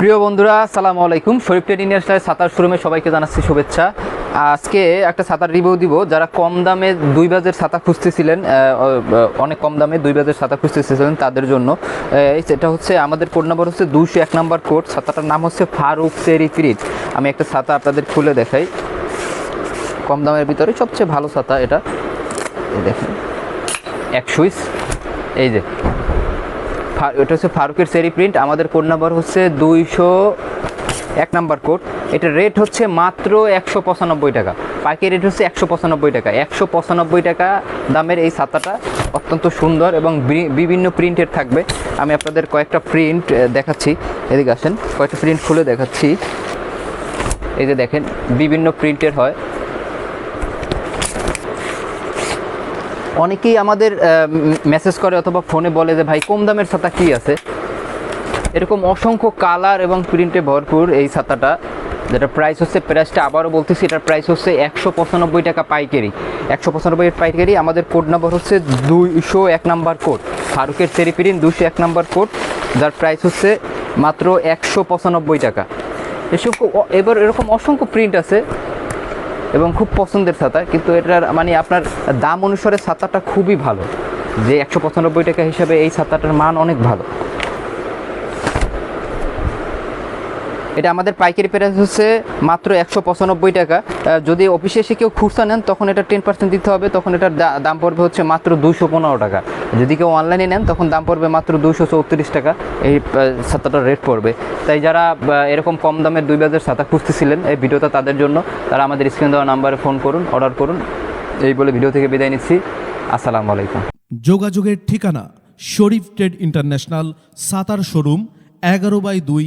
প্রিয় বন্ধুরা, আসসালামু আলাইকুম। শরীফ ট্রেড ইন্টারন্যাশনাল সাঁতার শোরুমে সবাইকে জানাচ্ছি শুভেচ্ছা। আজকে একটা ছাতার রিভিউ দিব। যারা কম দামে দুই বাজের ছাতা খুঁজতেছিলেন অনেক কম দামে দুই বাজের ছাতা খুঁজতেছিলেন তাদের জন্য। এটা হচ্ছে, আমাদের কোড নাম্বার হচ্ছে দুশো এক নাম্বার কোড ছাতাটার নাম হচ্ছে ফারুক সেরি ফ্রিজ আমি একটা ছাতা আপনাদের খুলে দেখাই। কম দামের ভিতরে সবচেয়ে ভালো ছাতা এটা। দেখেন, এক সুইচ। এই যে এটা হচ্ছে ফারুকের সেরি প্রিন্ট আমাদের কোড নাম্বার হচ্ছে দুইশো এক নাম্বার কোড এটার রেট হচ্ছে মাত্র একশো পঁচানব্বই টাকা। পাইকারি রেট হচ্ছে একশো পঁচানব্বই টাকা। একশো পঁচানব্বই টাকা দামের এই ছাতাটা অত্যন্ত সুন্দর এবং বিভিন্ন প্রিন্টের থাকবে। আমি আপনাদের কয়েকটা প্রিন্ট দেখাচ্ছি। এদিকে আসেন, কয়েকটা প্রিন্ট খুলে দেখাচ্ছি। এই যে দেখেন, বিভিন্ন প্রিন্টের হয়। অনেকেই আমাদের মেসেজ করে অথবা ফোনে বলে যে, ভাই, কম দামের ছাতা কি আছে? এরকম অসংখ্য কালার এবং প্রিন্টে ভরপুর এই ছাতাটা, যেটা প্রাইস হচ্ছে প্রাইসটা আবারও বলতেছি, এটার প্রাইস হচ্ছে একশো পঁচানব্বই টাকা পাইকারি। একশো পঁচানব্বই পাইকারি, আমাদের কোড নাম্বার হচ্ছে দুইশো এক নাম্বার কোড ফারুকের প্রিন্ট দুশো এক নাম্বার কোড যার প্রাইস হচ্ছে মাত্র একশো পঁচানব্বই টাকা। এসব এবার এরকম অসংখ্য প্রিন্ট আছে এবং খুব পছন্দের ছাতা, কিন্তু এটার মানে আপনার দাম অনুসারে ছাতাটা খুবই ভালো। যে একশো পঁচানব্বই টাকা হিসাবে এই ছাতাটার মান অনেক ভালো। এটা আমাদের পাইকারি প্রাইস হচ্ছে মাত্র একশো পঁচানব্বই টাকা। যদি অফিসে এসে কেউ খুচরা নেন, তখন এটা টেন পার্সেন্ট দিতে হবে, তখন এটার দাম পড়বে হচ্ছে মাত্র দুশো পনেরো টাকা। যদি কেউ অনলাইনে নেন, তখন দাম পড়বে মাত্র দুশো চৌত্রিশ টাকা। এই ছাতাটার রেট পড়বে। তাই যারা এরকম কম দামের দুই বাজার ছাতা খুঁজতেছিলেন এই ভিডিওটা তাদের জন্য, তারা আমাদের স্ক্রিন দেওয়া নাম্বারে ফোন করুন অর্ডার করুন। এই বলে ভিডিও থেকে বিদায় নিচ্ছি। আসসালামু আলাইকুম। যোগাযোগের ঠিকানা শরীফ ট্রেড ইন্টারন্যাশনাল, সাতার শোরুম, এগারো বাই দুই